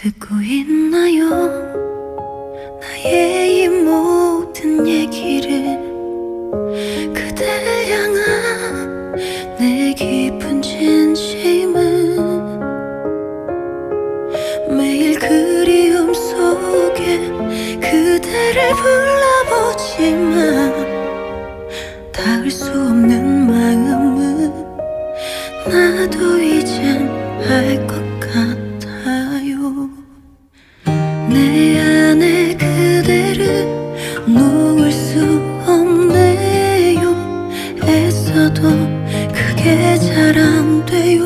듣고 있나요? 나의 이 모든 얘기를 그댈 향한 내 깊은 진심은 매일 그리움 속에 그대를 불러보지만 닿을 수 없는 마음은 나도 이젠 알 것 같아 놓을 수 없네요. 애써도 그게 잘 안 돼요.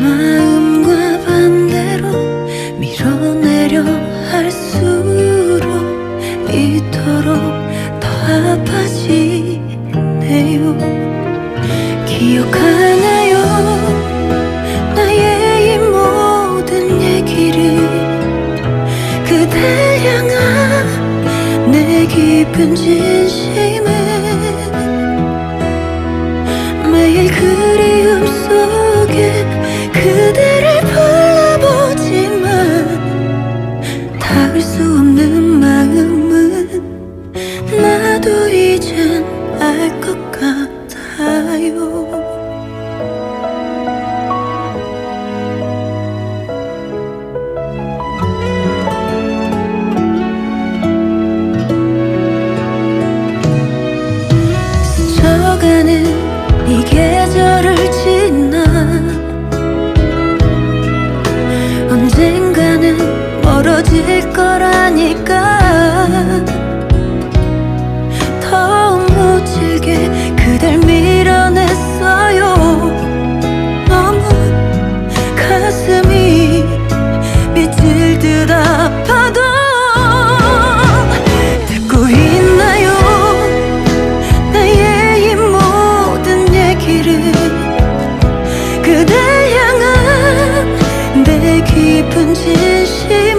마음과 반대로 밀어내려 할수록 이토록 더 아파지네요. 기억하나 깊은 진심은 매일 그리움 속에 그대를 불러보지만 닿을 수 없는 마음은 나도 이젠 알 것 같아요 멀어질 거라니까 很清晰